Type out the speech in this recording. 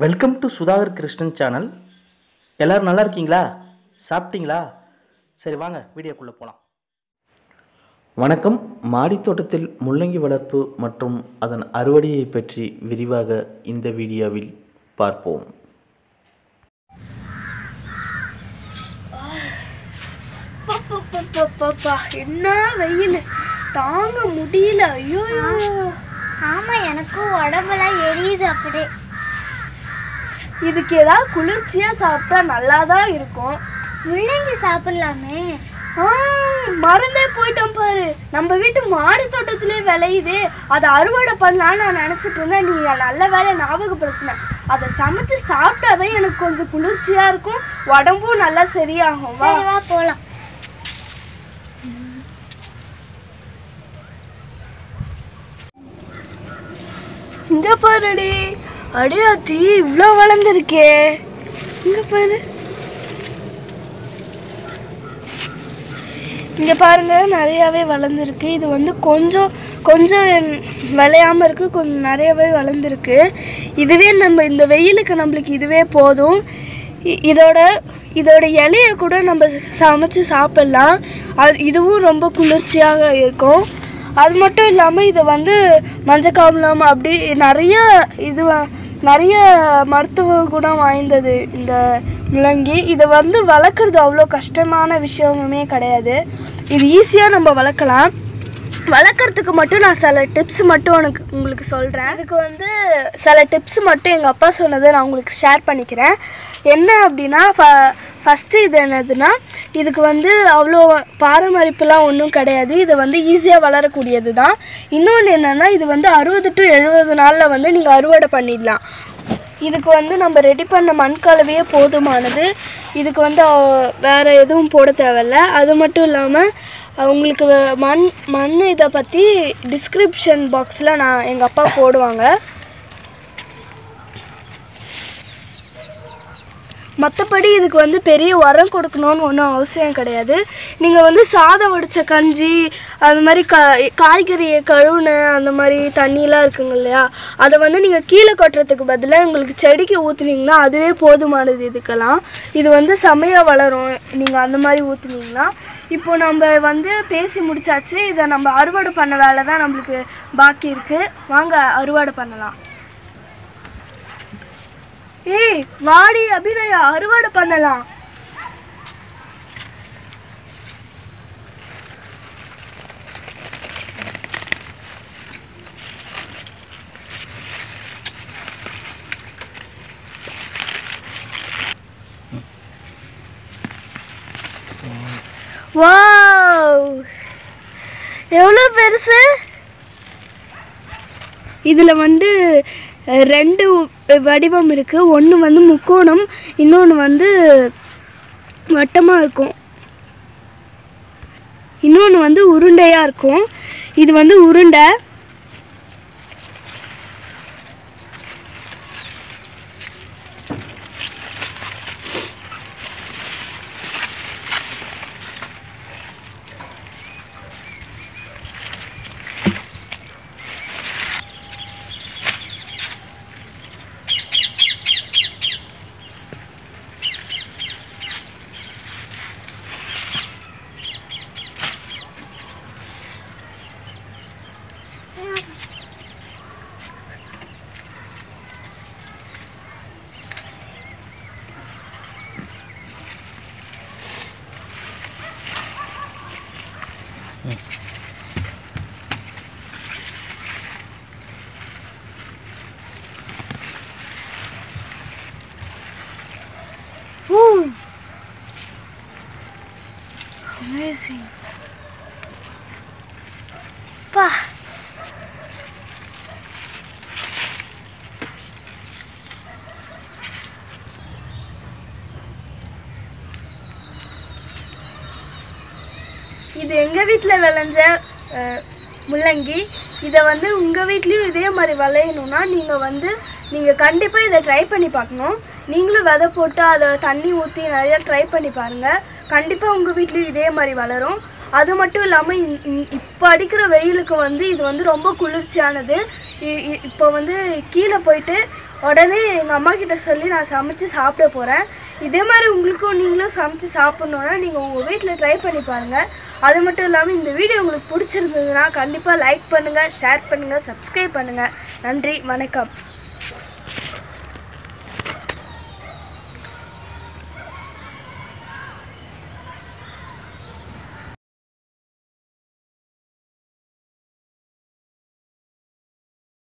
Welcome to Sudhakar Krishnan channel எல்லோரும் நல்லா இருக்கீங்களா? சாப்பிட்டீங்களா? சரி வாங்க வீடியோக்குள்ளே போகலாம் வணக்கம். மாடித் தோட்டத்தில் முள்ளங்கி வளர்ப்பு மற்றும் அதன் அறுவடையை பற்றி விரிவாக இந்த வீடியோவில் பார்ப்போம். பாப்பா என்ன வெயில்? தாங்க முடியல. ஐயோ. ஆமா எனக்கும் உடம்பெல்லாம் எரியுது அப்படியே. இதுக்கு ஏதாவது குளிர்ச்சியா சாப்பிட்டா நல்லா தான் இருக்கும். முள்ளங்கி சாப்பிடலாமே. ஆ, மறந்தே போயிட்டோம் பாரு. நம்ம வீட்டு மாடி தோட்டத்திலே விளையுது. அதை அறுவடை பண்ணலான்னு நான் நினச்சிட்டு இருந்தேன். நீ நல்ல வேலை ஞாபகப்படுத்தின. அதை சமைச்சு சாப்பிட்டாதான் எனக்கு கொஞ்சம் குளிர்ச்சியா இருக்கும். உடம்பும் நல்லா சரியாகும். வா போலாம். இங்க பாருடி. அடியாத்தி இவ்வளோ வளர்ந்துருக்கே. இங்கே பாரு. இங்கே பாருங்க நிறையாவே வளர்ந்துருக்கு. இது வந்து கொஞ்சம் கொஞ்சம் விளையாமல் இருக்குது கொஞ்சம் நிறையவே வளர்ந்துருக்கு. இதுவே நம்ம இந்த வெயிலுக்கு நம்மளுக்கு இதுவே போதும். இ- இதோட இதோட இலைய கூட நம்ம சமைச்சு சாப்பிட்லாம். அது இதுவும் ரொம்ப குளிர்ச்சியாக இருக்கும். அது மட்டும் இல்லாமல் இதை வந்து மஞ்சக்காமலம் அப்படி நிறைய இது நிறைய மருத்துவ குணம் வாய்ந்தது இந்த முள்ளங்கி. இதை வந்து வளர்க்குறது அவ்வளோ கஷ்டமான விஷயமுமே கிடையாது. இது ஈஸியாக நம்ம வளர்க்கலாம். வளர்க்குறதுக்கு மட்டும் நான் சில டிப்ஸ் மட்டும் உனக்கு உங்களுக்கு சொல்கிறேன் அதுக்கு வந்து சில டிப்ஸ் மட்டும் எங்கள் அப்பா சொன்னதை நான் உங்களுக்கு ஷேர் பண்ணிக்கிறேன். என்ன அப்படின்னா ஃப ஃபஸ்ட்டு இது என்னதுன்னா இதுக்கு வந்து அவ்வளோ பாரமரிப்புலாம் ஒன்றும் கிடையாது. இது வந்து ஈஸியாக வளரக்கூடியது தான் இன்னொன்று என்னென்னா இது வந்து அறுபது டு எழுபது நாளில் வந்து நீங்கள் அறுவடை பண்ணிடலாம். இதுக்கு வந்து நம்ம ரெடி பண்ண மண் கலவையே போதுமானது. இதுக்கு வந்து வேறு எதுவும் போட தேவையில்ல. அது மட்டும் இல்லாமல் உங்களுக்கு மண் மண் இதை பற்றி டிஸ்கிரிப்ஷன் பாக்ஸில் நான் எங்கள் அப்பா போடுவாங்க. மற்றபடி இதுக்கு வந்து பெரிய உரம் கொடுக்கணும்னு ஒன்றும் அவசியம் கிடையாது. நீங்கள் வந்து சாதம் வடித்த கஞ்சி அது மாதிரி கா காய்கறியை கழுவுன அந்த மாதிரி தண்ணியெலாம் இருக்குங்க இல்லையா? அதை வந்து நீங்கள் கீழே கொட்டுறதுக்கு பதிலாக உங்களுக்கு செடிக்கு ஊற்றுனீங்கன்னா அதுவே போதுமானது இதுக்கெல்லாம். இது வந்து செமையாக வளரும். நீங்கள் அந்த மாதிரி ஊற்றுனீங்கன்னா இப்போ நம்ம வந்து பேசி முடிச்சாச்சு. இதை நம்ம அறுவடை பண்ண வேலை தான் நம்மளுக்கு பாக்கி இருக்குது வாங்க அறுவடை பண்ணலாம். ஏய் வாடி அபிநயா அறுவடை பண்ணலாம். வாவ் எவ்வளோ பெருசு? இதில் வந்து ரெண்டு வடிவம் இருக்குது ஒன்று வந்து முக்கோணம் இன்னொன்று வந்து வட்டமாக இருக்கும். இன்னொன்று வந்து உருண்டையாக இருக்கும். இது வந்து உருண்டை. Mm. இது எங்கள் வீட்டில் விளைஞ்ச முள்ளங்கி. இதை வந்து உங்கள் வீட்லேயும் இதே மாதிரி விளையணும்னா நீங்கள் வந்து நீங்கள் கண்டிப்பாக இதை ட்ரை பண்ணி பார்க்கணும். நீங்களும் விதை போட்டு அதை தண்ணி ஊற்றி நிறையா ட்ரை பண்ணி பாருங்கள் கண்டிப்பாக உங்கள் வீட்லேயும் இதே மாதிரி வளரும். அது மட்டும் இல்லாமல் இப்போ அடிக்கிற வெயிலுக்கு வந்து இது வந்து ரொம்ப குளிர்ச்சியானது. இ- இ- இப்போ வந்து கீழே போயிட்டு உடனே எங்கள் அம்மா கிட்ட சொல்லி நான் சமைச்சு சாப்பிட போகிறேன் இதே மாதிரி உங்களுக்கும் நீங்களும் சமைச்சு சாப்பிட்ணுன்னா நீங்கள் உங்கள் வீட்டில் ட்ரை பண்ணி பாருங்கள் அது மட்டும் இல்லாமல் இந்த வீடியோ உங்களுக்கு பிடிச்சிருந்ததுன்னா கண்டிப்பாக லைக் பண்ணுங்கள் ஷேர் பண்ணுங்கள் சப்ஸ்கிரைப் பண்ணுங்கள் நன்றி வணக்கம்.